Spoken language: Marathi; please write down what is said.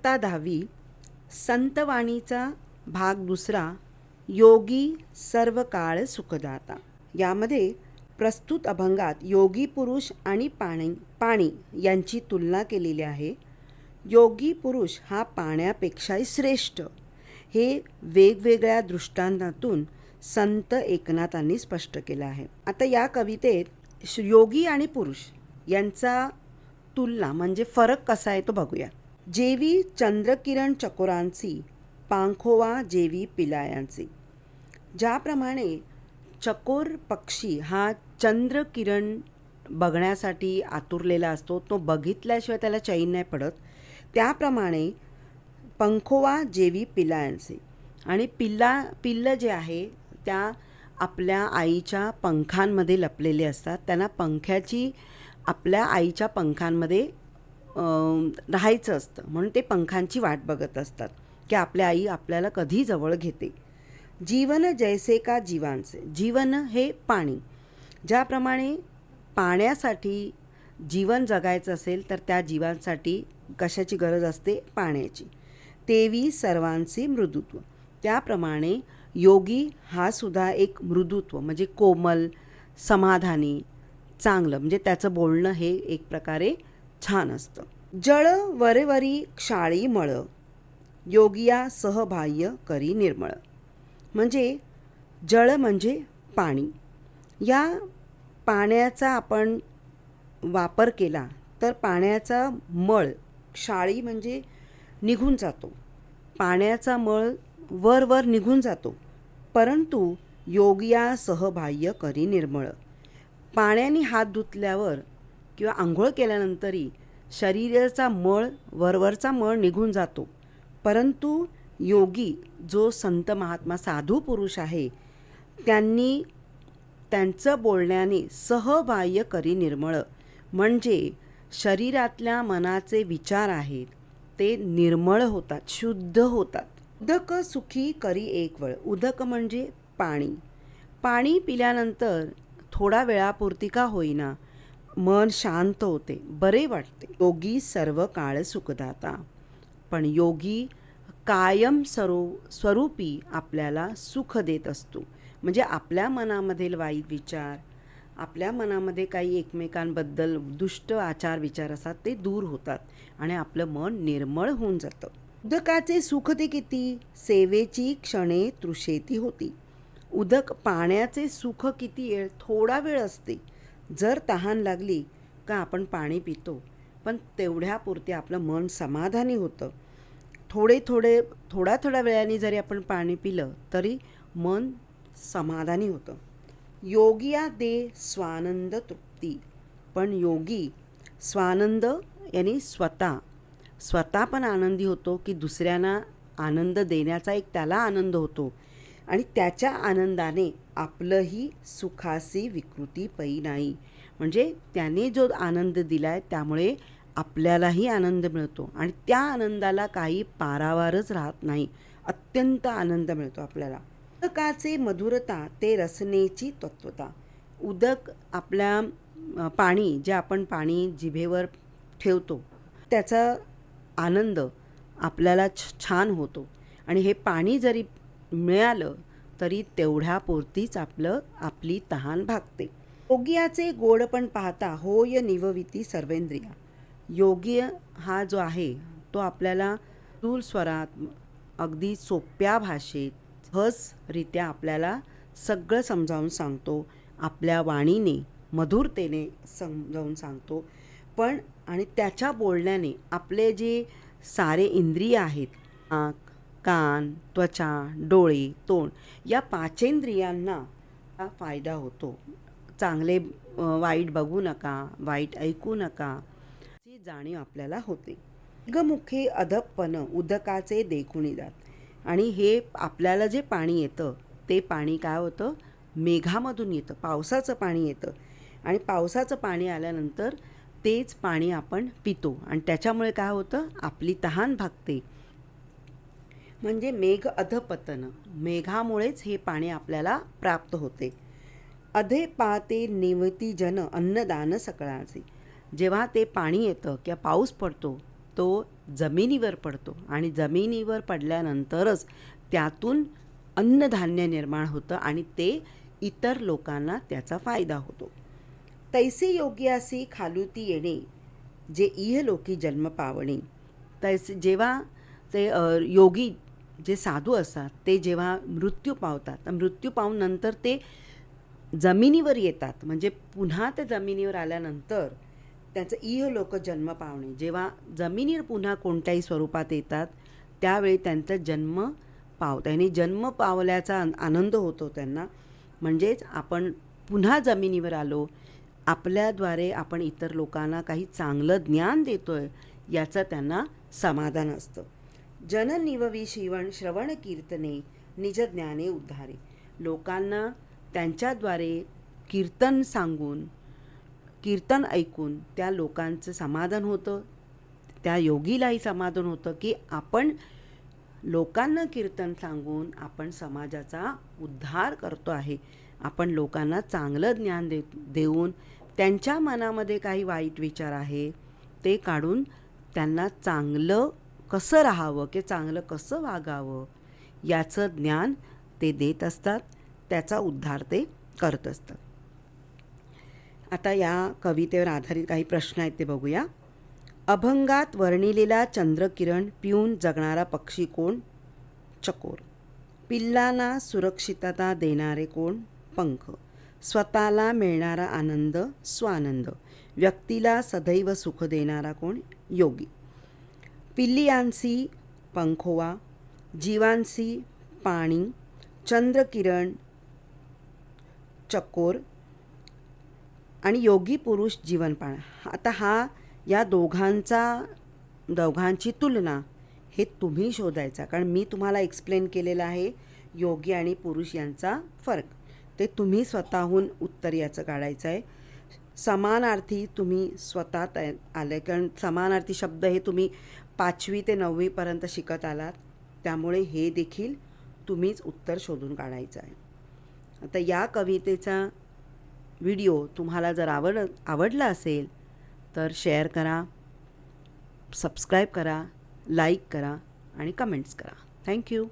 इयत्ता दहावी संतवाणीचा भाग दुसरा योगी सर्व काळ सुखदाता. यामध्ये प्रस्तुत अभंगात योगी पुरुष आणि पाणी पाणी यांची तुलना केलेली आहे. योगी पुरुष हा पाण्यापेक्षाही श्रेष्ठ. हे वेगवेगळ्या दृष्टांतातून संत एकनाथांनी स्पष्ट केलं आहे. आता या कवितेत श- योगी आणि पुरुष यांचा तुलना म्हणजे फरक कसा आहे तो बघूया जेवी चंद्रकिरण चकोरांची पांखोवा जेवी पिलायांची. ज्याप्रमाणे चकोर पक्षी हा चंद्रकिरण बघण्यासाठी आतुरलेला असतो तो बघितल्याशिवाय त्याला चैन नाही पडत. त्याप्रमाणे पंखोवा जेवी पिलायांचे. आणि पिल्ला पिल्लं जे आहे त्या आपल्या आईच्या पंखांमध्ये लपलेले असतात. त्यांना पंख्याची आपल्या आईच्या पंखांमध्ये राहायचं असतं. म्हणून ते पंखांची वाट बघत असतात की आपल्या आई आपल्याला कधी जवळ घेते. जीवन जैसे का जीवांचे जीवन हे पाणी. ज्याप्रमाणे पाण्यासाठी जीवन जगायचं असेल तर त्या जीवांसाठी कशाची गरज असते? पाण्याची. तेवी सर्वांचे मृदुत्व. त्याप्रमाणे योगी हा सुद्धा एक मृदुत्व म्हणजे कोमल समाधानी चांगलं. म्हणजे त्याचं बोलणं हे एक प्रकारे छान असतं. जळ वरेवरी क्षाळी मळ योगिया सहबाह्य करी निर्मळ. म्हणजे जळ म्हणजे पाणी. या पाण्याचा आपण वापर केला तर पाण्याचा मळ क्षाळी म्हणजे निघून जातो. पाण्याचा मळ वर वर निघून जातो. परंतु योगिया सहबाह्य करी निर्मळ. पाण्याने हात धुतल्यावर किंवा आंघोळ केल्यानंतरही शरीराचा मळ वरवरचा मळ निघून जातो. परंतु योगी जो संत महात्मा साधू पुरुष आहे त्यांनी त्यांचं बोलण्याने सहबाह्य करी निर्मळ. म्हणजे शरीरातल्या मनाचे विचार आहेत ते निर्मळ होतात शुद्ध होतात. उदक सुखी करी एक वेळ. उदक म्हणजे पाणी. पाणी पिल्यानंतर थोडा वेळापुरती का होईना मन शांत होते बरे वाटते. योगी सर्व काळ सुखदाता. पण योगी कायम सरो स्वरूपी आपल्याला सुख देत असतो. म्हणजे आपल्या मनामधील वाईट विचार आपल्या मनामध्ये काही एकमेकांबद्दल दुष्ट आचार विचार असतात ते दूर होतात आणि आपलं मन निर्मळ होऊन जातं. उदकाचे सुख ते किती? सेवेची क्षणे तृषेती होती. उदक पाण्याचे सुख किती? वेळ थोडा वेळ असते. जर तहान लागली का आपण पाणी पितो? पण तेवढ्यापुरते आपलं मन समाधानी होतं. थोडे थोडे थोड्या थोड्या वेळाने जरी आपण पाणी पिलं तरी मन समाधानी होतं. योगिया दे स्वानंद तृप्ती. पण योगी स्वानंद यांनी स्वतः. स्वतः पण आनंदी होतो की दुसऱ्यांना आनंद देण्याचा एक त्याला आनंद होतो. आणि त्याच्या आनंदाने आपलंही सुखासी विकृती पै नाही. म्हणजे त्याने जो आनंद दिला आहे त्यामुळे आपल्यालाही आनंद मिळतो. आणि त्या आनंदाला काही पारावारच राहत नाही. अत्यंत आनंद मिळतो आपल्याला. उदकाचे मधुरता ते रसनेची तत्वता. उदक आपल्या पाणी जे आपण पाणी जिभेवर ठेवतो त्याचा आनंद आपल्याला छ छान होतो. आणि हे पाणी जरी मिळालं तरी तेवढ्यापुरतीच आपलं आपली तहान भागते. योगियाचे गोड पण पाहता होय निवविती सर्वेंद्रिया. योगी हा जो आहे तो आपल्याला स्थूल स्वरात अगदी सोप्या भाषेत सहजरित्या आपल्याला सगळं समजावून सांगतो आपल्या वाणीने मधुरतेने समजावून सांगतो. पण आणि त्याच्या बोलण्याने आपले जे सारे इंद्रिय आहेत आक कान त्वचा डोळे तोंड या पाचेंद्रियांना हा फायदा होतो. चांगले वाईट बघू नका वाईट ऐकू नका ची जाणीव आपल्याला होते. गमुखी अधपन उदकाचे देखून जात. आणि हे आपल्याला जे पाणी येतं ते पाणी काय होतं? मेघामधून येतं पावसाचं पाणी येतं. आणि पावसाचं पाणी आल्यानंतर तेच पाणी आपण पितो. आणि त्याच्यामुळे काय होतं? आपली तहान भागते. म्हणजे मेघ अधपतन. मेघामुळेच हे पाणी आपल्याला प्राप्त होते. अधे पाते निवती जन अन्नदान सकळाचे. जेव्हा ते पाणी येतं किंवा पाऊस पडतो तो जमिनीवर पडतो आणि जमिनीवर पडल्यानंतरच त्यातून अन्नधान्य निर्माण होतं आणि ते इतर लोकांना त्याचा फायदा होतो. तैसे योग्यासी खालुती येणे जे इहलोकी जन्म पावणे. तैसे जेव्हा ते योगी जे साधू असतात ते जेव्हा मृत्यू पावतात तर मृत्यू पावून नंतर ते जमिनीवर येतात. म्हणजे पुन्हा ते जमिनीवर आल्यानंतर त्याचं इहलोक जन्म पावणे. जेव्हा जमिनीवर पुन्हा कोणत्याही स्वरूपात येतात त्यावेळी त्यांचा जन्म पावत. आणि जन्म पावल्याचा आनंद होतो त्यांना. म्हणजेच आपण पुन्हा जमिनीवर आलो. आपल्याद्वारे आपण इतर लोकांना काही चांगलं ज्ञान देतो आहे याचं त्यांना समाधान असतं. जननिववी शिवण श्रवण कीर्तने निज ज्ञाने उद्धारे. लोकांना त्यांच्याद्वारे कीर्तन सांगून कीर्तन ऐकून त्या लोकांचं समाधान होतं. त्या योगीलाही समाधान होतं की आपण लोकांना कीर्तन सांगून आपण समाजाचा उद्धार करतो आहे. आपण लोकांना चांगलं ज्ञान दे देऊन त्यांच्या मनामध्ये काही वाईट विचार आहे ते काढून त्यांना चांगलं कसं राहावं की चांगलं कसं वागावं याचं ज्ञान ते देत असतात त्याचा उद्धार ते करत असतात. आता या कवितेवर आधारित काही प्रश्न आहेत ते बघूया. अभंगात वर्णिलेला चंद्रकिरण पिऊन जगणारा पक्षी कोण? चकोर. पिल्लांना सुरक्षितता देणारे कोण? पंख. स्वतःला मिळणारा आनंद स्वानंद. व्यक्तीला सदैव सुख देणारा कोण? योगी. पिल्लियांसी पंखोवा जीवांसी पाणी चंद्रकिरण चकोर आणि योगी पुरुष जीवनपाळ आता हा या दोघांचा दोघांची तुलना हे तुम्ही शोधायचा. कारण मी तुम्हाला एक्सप्लेन केलेलं आहे योगी आणि पुरुष यांचा फरक. ते तुम्ही स्वतःहून उत्तर याचं काढायचं आहे समानार्थी तुम्ही स्वतः तय आले कारण समानार्थी शब्द हे तुम्ही पाचवी ते नववीपर्यंत शिकत आलात. त्यामुळे हे देखील तुम्हीच उत्तर शोधून काढायचं आहे. आता या कवितेचा व्हिडिओ तुम्हाला जर आवड आवडला असेल तर शेअर करा सबस्क्राईब करा लाईक करा आणि कमेंट्स करा. थँक्यू.